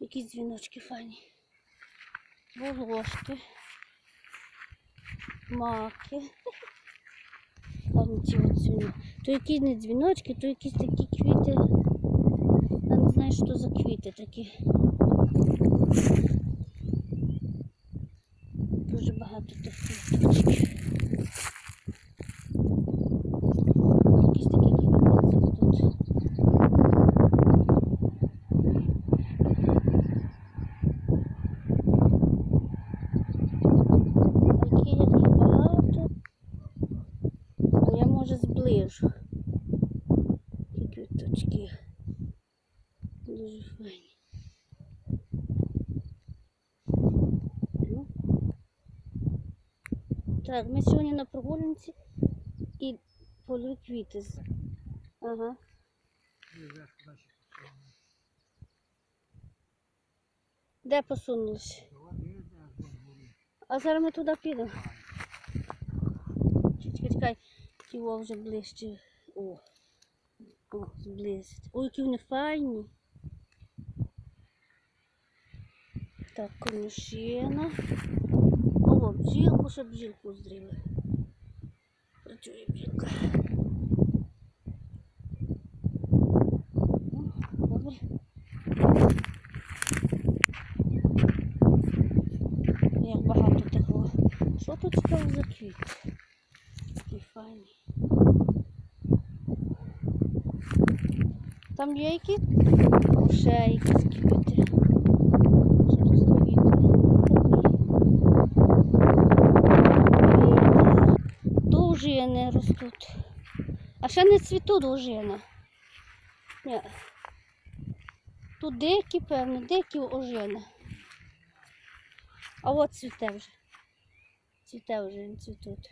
Якісь дзвіночки файні. Волошки. Маки. Ладно, ці от дзвіно. То якісь не дзвіночки, то якісь такі квіти. Я не знаю, що за квіти такі. Дуже багато тих квіточок. Якісь такі квіти тут. Які їх багато. А я може зближу. Які квіточки. Дуже файні. Ну. Так, ми сьогодні на прогулянці і полю квіти. Ага. Де посунулись? А зараз ми туди підемо. Во вже ближче. О, о, зблизить. Ой, які вони файні. Так, конюшина. О, бджілку, ще бджілку зріли. Працює бджілка. Добре. Як багато такого. Що тут цікаво за квіт? Такий файний. Там є які? Ще якісь квіти. Довжини ростуть. А ще не цвітуть довжина. Ні. Тут дикі, певно, дикі ожини. А от цвіте вже. Цвіте вже він цвітуть.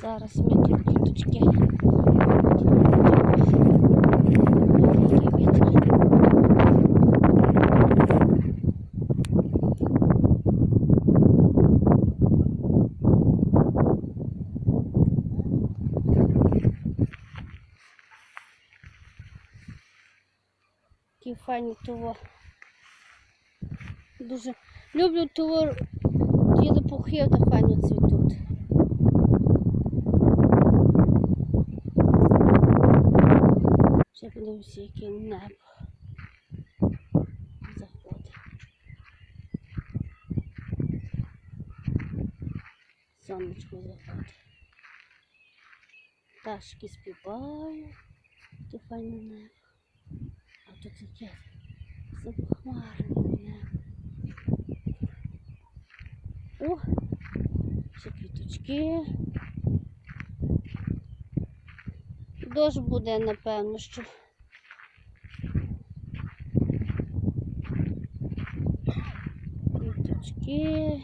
Зараз ми тут квіточки. Такі файні того. Дуже люблю того ті лопухи, так файно цвітуть. Подивимося, яке небо заходить. Сонечко заходить. Пташки співають, таке небо. А тут таке захмарне небо. О, ще квіточки. Дощ буде, напевно, що. Квіточки.